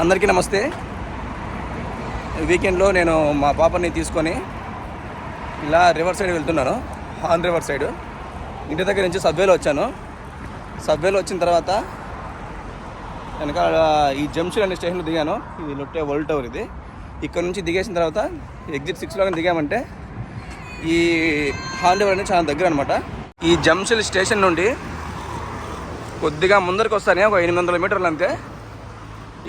అందరికీ నమస్తే. వీకెండ్లో నేను మా పాపని తీసుకొని ఇలా రివర్ సైడ్ వెళ్తున్నాను హాన్ రివర్ సైడ్. ఇంటి దగ్గర నుంచి సబ్వేలో వచ్చాను. సబ్వేలో వచ్చిన తర్వాత వెనకాల ఈ జంక్షన్ అనే స్టేషన్లో దిగాను. ఇది లొట్టే వరల్డ్ టవర్ ఇది. ఇక్కడ నుంచి దిగేసిన తర్వాత ఎగ్జిట్ సిక్స్లో కానీ దిగామంటే ఈ హాన్ రివర్ అనేది చాలా దగ్గర అనమాట ఈ జంక్షన్ స్టేషన్ నుండి కొద్దిగా ముందరికి వస్తానే ఒక ఎనిమిది వందల మీటర్లు అంతే.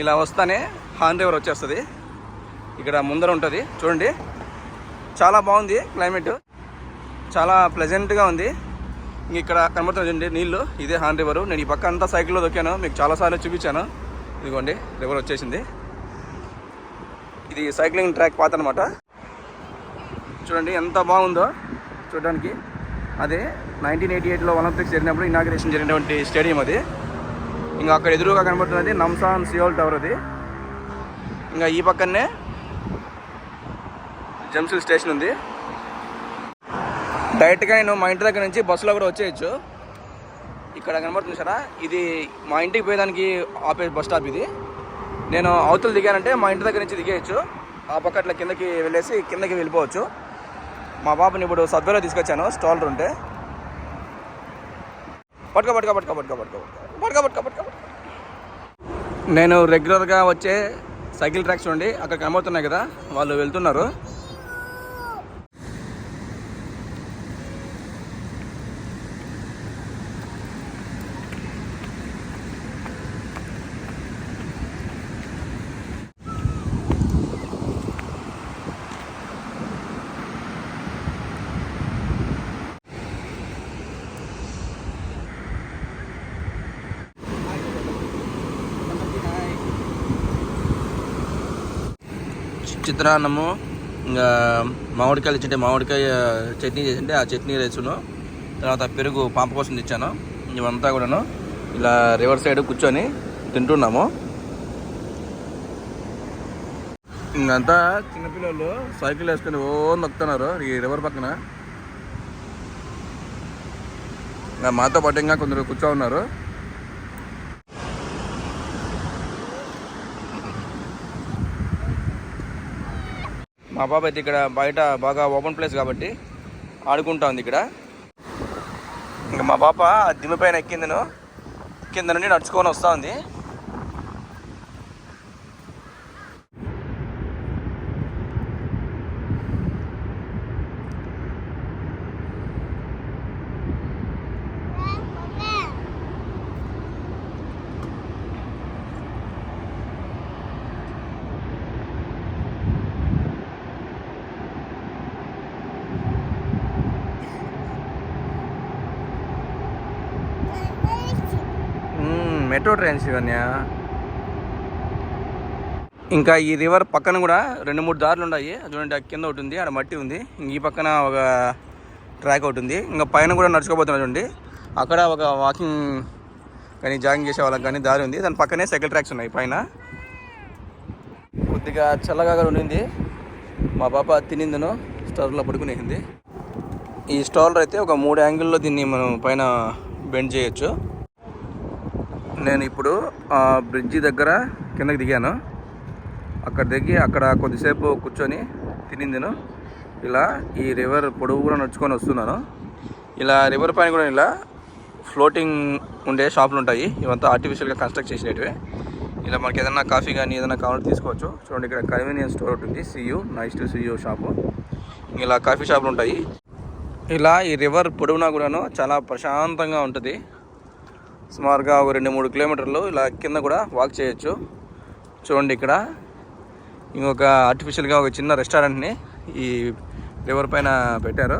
ఇలా వస్తానే హాన్ రివర్ వచ్చేస్తుంది. ఇక్కడ ముందర ఉంటుంది. చూడండి. చాలా బాగుంది క్లైమేట్. చాలా ప్లెజెంట్గా ఉంది. ఇక్కడ కనబడుతుంది నీళ్ళు ఇదే హాన్ రివర్ నేను ఈ పక్క అంతా సైకిల్లో దొక్కాను. మీకు చాలాసార్లు చూపించాను. ఇదిగోండి రివర్ వచ్చేసింది. ఇది సైక్లింగ్ ట్రాక్ పాత అనమాట చూడండి ఎంత బాగుందో చూడడానికి. అదే నైన్టీన్ ఎయిటీ ఎయిట్లో ఒలింపిక్స్ జరిగినప్పుడు ఇనాగ్రేషన్ జరిగినటువంటి స్టేడియం అది. ఇంకా అక్కడ ఎదురుగా కనబడుతున్నది నమ్సాన్ సియోల్ టవర్ అది ఇంకా ఈ పక్కనే జంసిల్ స్టేషన్ ఉంది డైరెక్ట్గా నేను మా ఇంటి దగ్గర నుంచి బస్సులో కూడా వచ్చేయచ్చు ఇక్కడ కనబడుతుంది సరా ఇది మా ఇంటికి పోయేదానికి ఆపే బస్ స్టాప్ ఇది నేను అవతలు దిగానంటే మా ఇంటి దగ్గర నుంచి దిగేయచ్చు ఆ పక్క అట్లా కిందకి వెళ్ళేసి కిందకి వెళ్ళిపోవచ్చు మా పాపని ఇప్పుడు సబ్వేలో తీసుకొచ్చాను స్టాలర్ ఉంటే పట్టుకో పట్టుకో పట్టుకో పట్టుకో పట్టుకో పట్టుకో పట్టుకో పట్టుకో పట్టుకో నేను రెగ్యులర్గా వచ్చే సైకిల్ ట్రాక్స్ ఉండి అక్కడ కనబడుతున్నాయి కదా వాళ్ళు వెళ్తున్నారు. చిత్రాన్నము ఇంకా మామిడికాయలు ఇచ్చింటే మామిడికాయ చట్నీ చేసింటే ఆ చట్నీ రైసును తర్వాత పెరుగు పాప కోసం తెచ్చాను. ఇవంతా కూడాను ఇలా రివర్ సైడ్ కూర్చొని తింటున్నాము. ఇంకంతా చిన్నపిల్లలు సైకిల్ వేసుకొని ఓ నొక్కుతున్నారు ఈ రివర్ పక్కన. ఇంకా మాతో పాటు ఇంకా కొందరు కూర్చో ఉన్నారు. మా పాప అయితే ఇక్కడ బయట బాగా ఓపెన్ ప్లేస్ కాబట్టి ఆడుకుంటా ఉంది ఇక్కడ. ఇంకా మా పాప దిమ్మ పైన ఎక్కిందను కింద నుండి నడుచుకొని వస్తూ ఉంది మెట్రో ట్రైన్స్ ఇవన్నీ ఇంకా ఈ రివర్ పక్కన కూడా రెండు మూడు దారులు ఉన్నాయి. చూడండి ఆ కింద ఒకటి ఉంది ఆడ మట్టి ఉంది. ఇంక ఈ పక్కన ఒక ట్రాక్ ఒకటి ఉంది. ఇంకా పైన కూడా నడుచుకోబోతున్నారు చూడండి. అక్కడ ఒక వాకింగ్ కానీ జాగింగ్ చేసే వాళ్ళకి కానీ దారి ఉంది. దాని పక్కనే సైకిల్ ట్రాక్స్ ఉన్నాయి పైన. కొద్దిగా చల్లగా ఉండింది. మా పాప తినిందను స్టోర్లో పడుకునేసింది. ఈ స్టాలర్ అయితే ఒక మూడు యాంగిల్లో దీన్ని మనం పైన బెండ్ చేయొచ్చు. నేను ఇప్పుడు బ్రిడ్జి దగ్గర కిందకి దిగాను. అక్కడ దిగి అక్కడ కొద్దిసేపు కూర్చొని తినిందిను. ఇలా ఈ రివర్ పొడవు కూడా నడుచుకొని వస్తున్నాను. ఇలా రివర్ పైన కూడా ఇలా ఫ్లోటింగ్ ఉండే షాపులు ఉంటాయి. ఇవంతా ఆర్టిఫిషియల్గా కన్స్ట్రక్ట్ చేసినవి ఇలా మనకి ఏదైనా కాఫీ కానీ ఏదైనా కావాలంటే తీసుకోవచ్చు. చూడండి ఇక్కడ కన్వీనియన్స్ స్టోర్ ఉంటుంది CU nice to CU shop ఇలా కాఫీ షాపులు ఉంటాయి. ఇలా ఈ రివర్ పొడవునా కూడాను చాలా ప్రశాంతంగా ఉంటుంది. సుమారుగా ఒక రెండు మూడు కిలోమీటర్లు ఇలా కింద కూడా వాక్ చేయొచ్చు. చూడండి ఇక్కడ. ఇంకొక ఆర్టిఫిషియల్గా ఒక చిన్న రెస్టారెంట్ని ఈ రివర్ పైన పెట్టారు.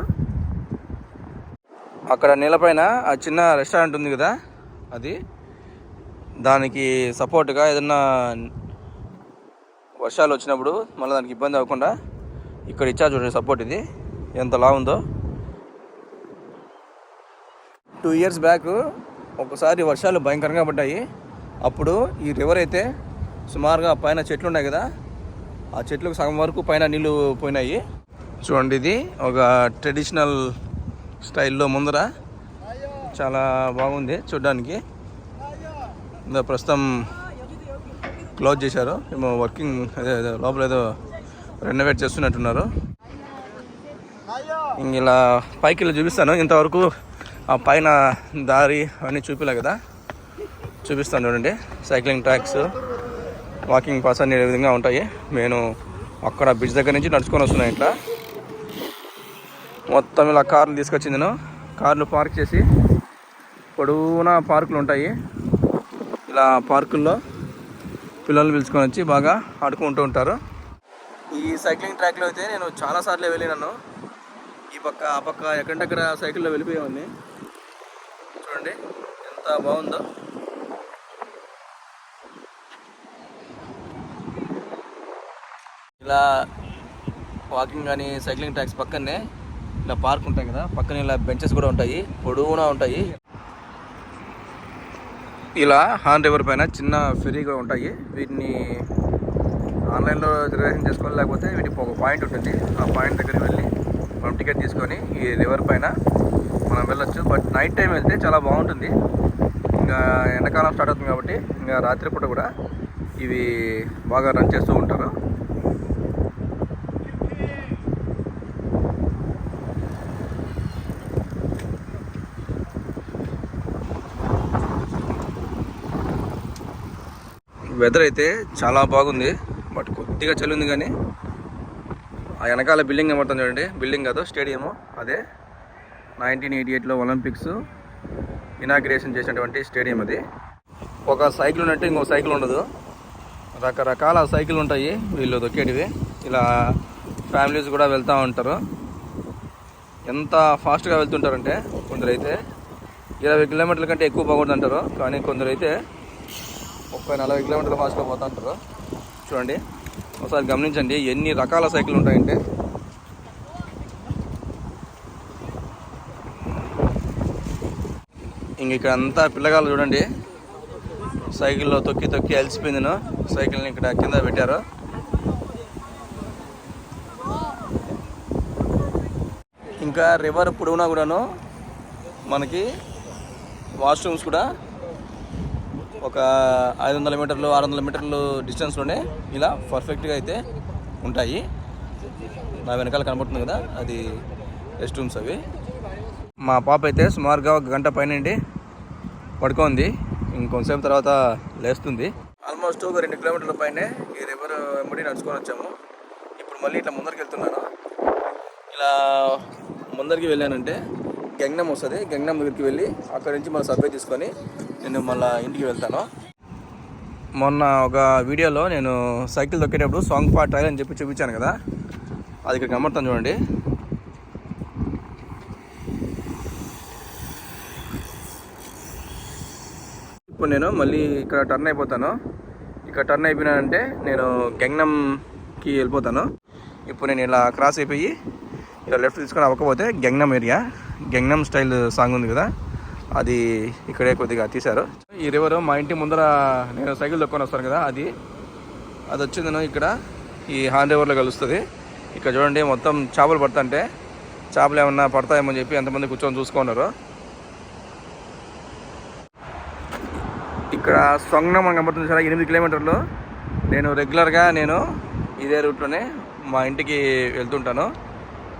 అక్కడ నీళ్ళపైన ఆ చిన్న రెస్టారెంట్ ఉంది కదా అది. దానికి సపోర్ట్గా ఏదన్నా వర్షాలు వచ్చినప్పుడు మళ్ళీ దానికి ఇబ్బంది అవ్వకుండా ఇక్కడ ఇచ్చా చూడండి సపోర్ట్ ఇది. ఎంత లా ఉందో టూ ఇయర్స్ బ్యాక్ ఒకసారి వర్షాలు భయంకరంగా పడ్డాయి. అప్పుడు ఈ రివర్ అయితే సుమారుగా పైన చెట్లు ఉన్నాయి కదా ఆ చెట్లకు సగం వరకు పైన నీళ్ళు పోయినాయి. చూడండి ఇది ఒక ట్రెడిషనల్ స్టైల్లో ముందర చాలా బాగుంది చూడ్డానికి. ఇంకా ప్రస్తుతం క్లోజ్ చేశారు. ఏమో వర్కింగ్ అదే అదే లోపల ఏదో రెనోవేట్ చేస్తున్నట్టున్నారు. ఇంక ఇలా పైకి ఇలా చూపిస్తాను. ఇంతవరకు ఆ పైన దారి అవన్నీ చూపిలే కదా? చూపిస్తాను చూడండి. సైక్లింగ్ ట్రాక్స్ వాకింగ్ పాస్ అన్ని విధంగా ఉంటాయి. నేను అక్కడ బ్రిడ్జ్ దగ్గర నుంచి నడుచుకొని వస్తున్నాను ఇట్లా. మొత్తం ఇలా కార్లు తీసుకొచ్చింది నేను. కార్లు పార్క్ చేసి పొడవునా పార్కులు ఉంటాయి. ఇలా పార్కుల్లో పిల్లల్ని పిలుచుకొని వచ్చి బాగా ఆడుకుంటూ ఉంటారు. ఈ సైక్లింగ్ ట్రాక్లో అయితే నేను చాలా సార్లు వెళ్ళినాను. ఈ పక్క ఆ పక్క ఎక్కడెక్కడ సైకిల్లో వెళ్ళిపోయేవాడిని చూడండి. ఎంత బాగుందో. ఇలా వాకింగ్ కానీ సైక్లింగ్ ట్రాక్స్ పక్కనే ఇలా పార్క్ ఉంటాయి కదా. పక్కన ఇలా బెంచెస్ కూడా ఉంటాయి. పొడవునా ఉంటాయి. ఇలా హాన్ రివర్ పైన చిన్న ఫెరీ కూడా ఉంటాయి. వీటిని ఆన్లైన్లో రిజర్వేషన్ చేసుకోవాలి లేకపోతే వీటికి ఒక పాయింట్ ఉంటుంది. ఆ పాయింట్ దగ్గరికి వెళ్ళి మనం టికెట్ తీసుకొని ఈ రివర్ పైన మనం వెళ్ళొచ్చు. బట్ నైట్ టైం వెళ్తే చాలా బాగుంటుంది. ఇంకా ఎండాకాలం స్టార్ట్ అవుతుంది కాబట్టి ఇంకా రాత్రిపూట కూడా ఇవి బాగా రన్ చేస్తూ ఉంటారు. వెదర్ అయితే చాలా బాగుంది. బట్ కొద్దిగా చలి ఉంది కానీ ఆ వెనకాల బిల్డింగ్ ఏమంటుంది చూడండి. బిల్డింగ్ కాదు స్టేడియము అదే నైన్టీన్ ఎయిటీ ఎయిట్లో ఒలింపిక్స్ ఇనాగ్రేషన్ చేసినటువంటి స్టేడియం అది. ఒక సైకిల్ ఉన్నట్టు ఇంకో సైకిల్ ఉండదు. రకరకాల సైకిల్ ఉంటాయి. వీళ్ళు దొక్కేటివి. ఇలా ఫ్యామిలీస్ కూడా వెళ్తూ ఉంటారు. ఎంత ఫాస్ట్గా వెళ్తుంటారంటే కొందరైతే ఇరవై కిలోమీటర్ల కంటే ఎక్కువ పోకూడదు అంటారు. కానీ కొందరైతే ముప్పై నలభై కిలోమీటర్ల ఫాస్ట్గా పోతా ఉంటారు. చూడండి. ఒకసారి గమనించండి. ఎన్ని రకాల సైకిల్ ఉంటాయంటే ఇంక ఇక్కడ అంతా పిల్లగాళ్ళు చూడండి. సైకిల్లో తొక్కి తొక్కి అలసిపోయింది సైకిల్ని ఇక్కడ కింద పెట్టారు. ఇంకా రివర్ పొడవునా కూడాను మనకి వాష్రూమ్స్ కూడా ఒక ఐదు వందల మీటర్లు ఆరు వందల మీటర్లు డిస్టెన్స్లోనే ఇలా పర్ఫెక్ట్గా అయితే ఉంటాయి. నా వెనకాల కనబడుతుంది కదా అది రెస్ట్ రూమ్స్ అవి. మా పాప అయితే సుమారుగా ఒక గంట పైనండి పడుకోంది. ఇంకొంతసేపు తర్వాత లేస్తుంది. ఆల్మోస్ట్ ఒక రెండు కిలోమీటర్ల పైనే ఈ రివర్ వెంబడి నడుచుకొని వచ్చాము. ఇప్పుడు మళ్ళీ ఇట్లా ముందరికి వెళ్తున్నాను. ఇలా ముందరికి వెళ్ళానంటే గంగనం వస్తుంది. గంగనం దగ్గరికి వెళ్ళి అక్కడి నుంచి మన సర్వే తీసుకొని నేను మళ్ళీ ఇంటికి వెళ్తాను. మొన్న ఒక వీడియోలో నేను సైకిల్ తొక్కేటప్పుడు సాంగ్ పార్ట్ ట్రైల్ అని చెప్పి చూపించాను కదా. అది ఇక్కడ కనబడతాను చూడండి. ఇప్పుడు నేను మళ్ళీ ఇక్కడ టర్న్ అయిపోతాను. ఇక్కడ టర్న్ అయిపోయినానంటే నేను గంగ్నంకి వెళ్ళిపోతాను. ఇప్పుడు నేను ఇలా క్రాస్ అయిపోయి ఇలా లెఫ్ట్ తీసుకొని అవ్వకపోతే Gangnam area Gangnam style song ఉంది కదా అది ఇక్కడే కొద్దిగా తీశారు. ఈ రివర్ మా ఇంటి ముందర నేను సైకిల్ తొక్కొని వస్తాను కదా అది. అది వచ్చింది ఇక్కడ ఈ హాన్ రివర్లో కలుస్తుంది. ఇక్కడ చూడండి మొత్తం చేపలు పడతా అంటే చేపలు ఏమన్నా పడతాయేమో చెప్పి ఎంతమంది కూర్చొని చూసుకున్నారు. ఇక్కడ సొంగనం అని కనబడుతుంది సార్ ఎనిమిది కిలోమీటర్లు. నేను రెగ్యులర్గా నేను ఇదే రూట్లోనే మా ఇంటికి వెళ్తుంటాను.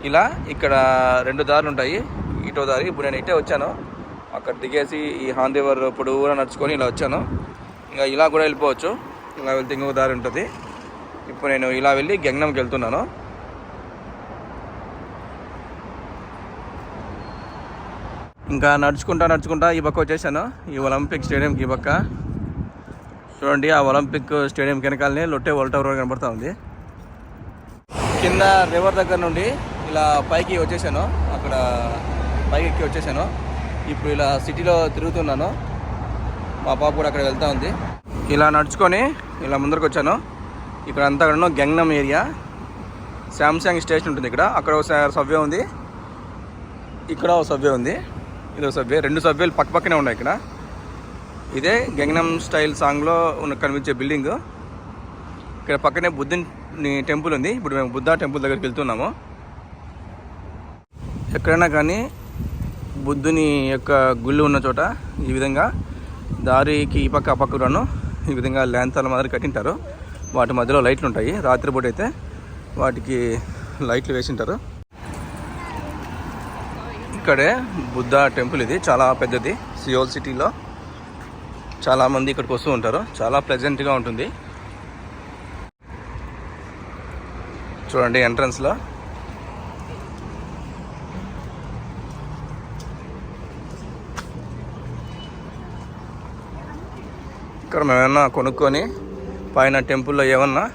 ఇలా ఇక్కడ రెండు దారులు ఉంటాయి. ఇటో దారి ఇప్పుడు నేను ఇటే వచ్చాను. అక్కడ దిగేసి ఈ హాన్ రివర్ పొడవునా నడుచుకొని ఇలా వచ్చాను. ఇంకా ఇలా కూడా వెళ్ళిపోవచ్చు. ఇలా వెళ్తే ఇంకొక దారి ఉంటుంది. ఇప్పుడు నేను ఇలా వెళ్ళి గంగనంకి వెళ్తున్నాను. ఇంకా నడుచుకుంటా నడుచుకుంటా ఈ పక్క వచ్చేసాను. ఈ ఒలింపిక్ స్టేడియంకి ఈ పక్క. చూడండి ఆ ఒలింపిక్ స్టేడియం వెనకాలనే లొట్టే వరల్డ్ టవర్ ఉంది. కింద రివర్ దగ్గర నుండి ఇలా పైకి వచ్చేసాను. అక్కడ పైకి ఎక్కి వచ్చేసాను. ఇప్పుడు ఇలా సిటీలో తిరుగుతున్నాను. మా పాప కూడా అక్కడ వెళ్తా ఉంది. ఇలా నడుచుకొని ఇలా ముందరకు వచ్చాను. ఇక్కడ అంతా అక్కడ గంగనం ఏరియా. శాంసంగ్ స్టేషన్ ఉంటుంది ఇక్కడ. అక్కడ ఒక సవ్వే ఉంది. ఇక్కడ ఒక సవ్వే ఉంది. ఇదో సబ్వే రెండు సబ్వేలు పక్క పక్కనే ఉన్నాయి ఇక్కడ. ఇదే గంగనం స్టైల్ సాంగ్లో ఉన్న కనిపించే బిల్డింగ్. ఇక్కడ పక్కనే బుద్ధుని టెంపుల్ ఉంది. ఇప్పుడు మేము బుద్ధ టెంపుల్ దగ్గరికి వెళ్తున్నాము. ఎక్కడైనా కానీ బుద్ధుని యొక్క గుళ్ళు ఉన్న చోట ఈ విధంగా దారికి ఈ పక్క ఆ పక్కను ఈ విధంగా ల్యాంతాల మాదిరి కట్టింటారు. వాటి మధ్యలో లైట్లు ఉంటాయి. రాత్రిపూట అయితే వాటికి లైట్లు వేసింటారు. ఇక్కడే బుద్ధ టెంపుల్ ఇది చాలా పెద్దది సియోల్ సిటీలో. చాలామంది ఇక్కడికి వస్తూ ఉంటారు. చాలా ప్లెజెంట్గా ఉంటుంది. చూడండి ఎంట్రన్స్లో ఇక్కడ మేము ఏమన్నా కొనుక్కొని పైన టెంపుల్లో ఏమన్నా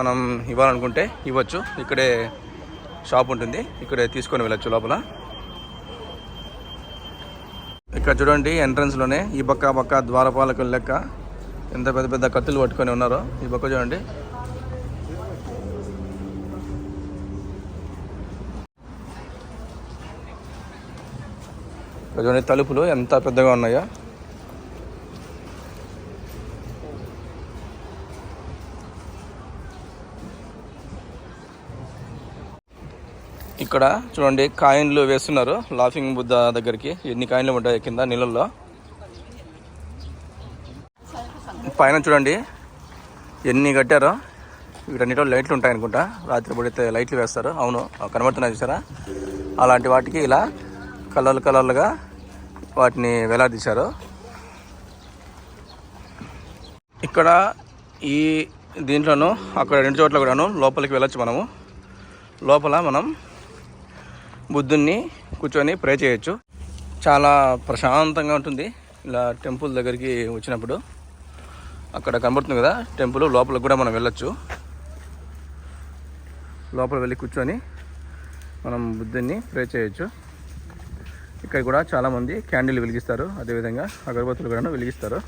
మనం ఇవ్వాలనుకుంటే ఇవ్వచ్చు. ఇక్కడే షాప్ ఉంటుంది. ఇక్కడే తీసుకొని వెళ్ళచ్చు లోపల. ఇక్కడ చూడండి ఎంట్రన్స్లోనే ఈ పక్క పక్క ద్వారపాలకుల లెక్క ఎంత పెద్ద పెద్ద కత్తులు పట్టుకొని ఉన్నారో ఈ పక్క చూడండి. ఇక్కడ చూడండి తలుపులు ఎంత పెద్దగా ఉన్నాయో. ఇక్కడ చూడండి కాయిన్లు వేస్తున్నారు. లాఫింగ్ బుద్ధ దగ్గరికి. ఎన్ని కాయిన్లు ఉంటాయి కింద నీళ్ళల్లో? పైన చూడండి ఎన్ని కట్టారో. వీటన్నిటిలో లైట్లు ఉంటాయి అనుకుంటా. రాత్రి పడితే లైట్లు వేస్తారు. అవును కనబడుతున్నాయి చూసారా? అలాంటి వాటికి ఇలా కలర్లు కలర్లుగా వాటిని వేలాడదీశారు. ఇక్కడ ఈ దీంట్లోనూ అక్కడ రెండు చోట్ల కూడాను లోపలికి వెళ్ళొచ్చు మనము. లోపల మనం బుద్ధుణ్ణి కూర్చొని ప్రే చేయొచ్చు. చాలా ప్రశాంతంగా ఉంటుంది. ఇలా టెంపుల్ దగ్గరికి వచ్చినప్పుడు అక్కడ కనబడుతుంది కదా టెంపుల్ లోపలికి కూడా మనం వెళ్ళొచ్చు. లోపల వెళ్ళి కూర్చొని మనం బుద్ధుని ప్రే చేయొచ్చు. ఇక్కడ కూడా చాలామంది క్యాండిల్ వెలిగిస్తారు. అదేవిధంగా అగరబత్తులు కూడా వెలిగిస్తారు.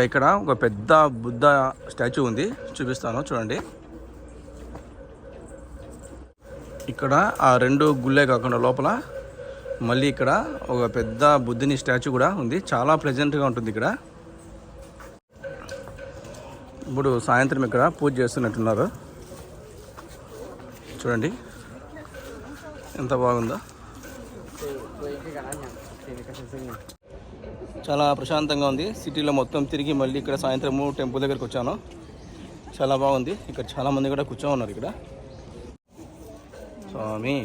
ఇంకా ఇక్కడ ఒక పెద్ద బుద్ధ స్టాచ్యూ ఉంది. చూపిస్తాను చూడండి. ఇక్కడ ఆ రెండు గుళ్ళే కాకుండా లోపల మళ్ళీ ఇక్కడ ఒక పెద్ద బుద్ధుని స్టాచ్యూ కూడా ఉంది. చాలా ప్లెజెంట్గా ఉంటుంది ఇక్కడ. ఇప్పుడు సాయంత్రం ఇక్కడ పూజ చేస్తున్నట్టున్నారు. చూడండి. ఎంత బాగుందో. చాలా ప్రశాంతంగా ఉంది. సిటీలో మొత్తం తిరిగి మళ్ళీ ఇక్కడ సాయంత్రము టెంపుల్ దగ్గరికి వచ్చాను. చాలా బాగుంది. ఇక్కడ చాలా మంది కూడా కూర్చో ఉన్నారు ఇక్కడ. స్వామి.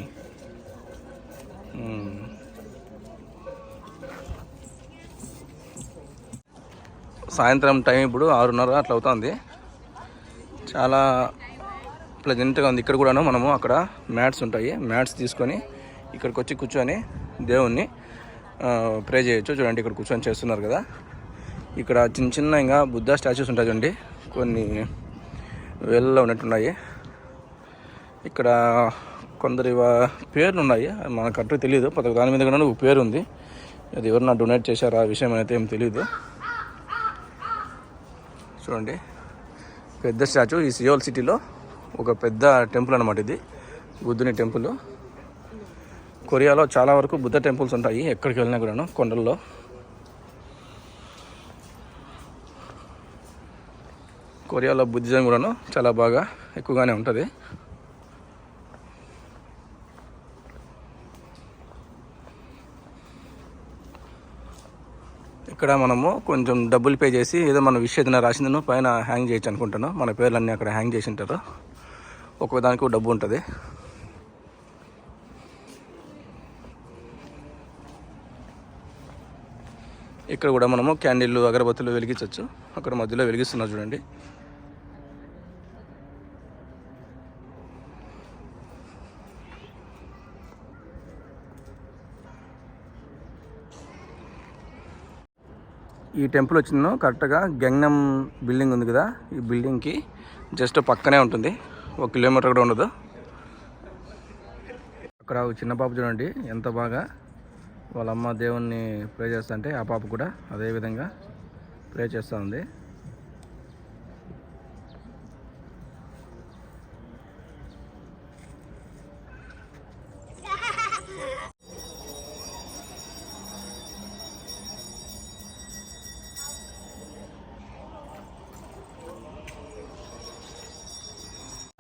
సాయంత్రం టైం ఇప్పుడు ఆరున్నర అట్లా అవుతుంది. చాలా ప్లెజెంట్గా ఉంది. ఇక్కడ కూడాను మనము అక్కడ మ్యాట్స్ ఉంటాయి. మ్యాట్స్ తీసుకొని ఇక్కడికి వచ్చి కూర్చొని దేవుణ్ణి ప్రే చేయొచ్చు. చూడండి ఇక్కడ కూర్చొని చేస్తున్నారు కదా. ఇక్కడ చిన్న చిన్న ఇంకా బుద్ధ స్టాచ్యూస్ ఉంటాయి చూడండి. కొన్ని వేలలో ఉన్నట్టున్నాయి. ఇక్కడ కొందరి పేర్లు ఉన్నాయి మన మనకు తెలియదు ప్రతి దాని మీద కూడా పేరు ఉంది. అది ఎవరన్నా డొనేట్ చేశారా? ఆ విషయం అయితే ఏం తెలియదు చూడండి. పెద్ద స్టాచ్యూ ఈ సియోల్ సిటీలో ఒక పెద్ద టెంపుల్ అనమాట ఇది. బుద్ధుని టెంపుల్ కొరియాలో చాలా వరకు బుద్ధ టెంపుల్స్ ఉంటాయి ఎక్కడికి వెళ్ళినా కూడాను కొండల్లో. కొరియాలో బుద్ధిజం కూడాను చాలా బాగా ఎక్కువగానే ఉంటుంది. ఇక్కడ మనము కొంచెం డబ్బులు పే చేసి ఏదో మన విషయం ఏదైనా రాసిందను పైన హ్యాంగ్ చేయొచ్చు అనుకుంటాను. మన పేర్లన్నీ అక్కడ హ్యాంగ్ చేసి ఉంటారు. ఒక్కొక్క దానికి డబ్బు ఉంటుంది. ఇక్కడ కూడా మనము క్యాండిల్లు అగరబత్తులు వెలిగించవచ్చు అక్కడ మధ్యలో వెలిగిస్తున్నారు చూడండి. ఈ టెంపుల్ వచ్చిన కరెక్ట్గా గంగనం బిల్డింగ్ ఉంది కదా ఈ బిల్డింగ్కి జస్ట్ పక్కనే ఉంటుంది. ఒక కిలోమీటర్ కూడా ఉండదు. అక్కడ చిన్న పాప చూడండి ఎంత బాగా వాళ్ళ అమ్మ దేవుణ్ణి ప్రే చేస్తుంటే ఆ పాప కూడా అదే విధంగా ప్రే చేస్తూ ఉంది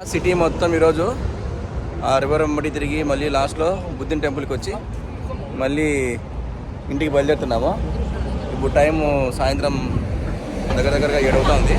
సిటీ మొత్తం ఈరోజు రివర్ వెంబడి తిరిగి మళ్ళీ లాస్ట్లో బుద్ధిన్ టెంపుల్కి వచ్చి మళ్ళీ ఇంటికి బయలుదేరుతున్నాము. ఇప్పుడు టైము సాయంత్రం దగ్గర దగ్గరగా ఏడవుతుంది.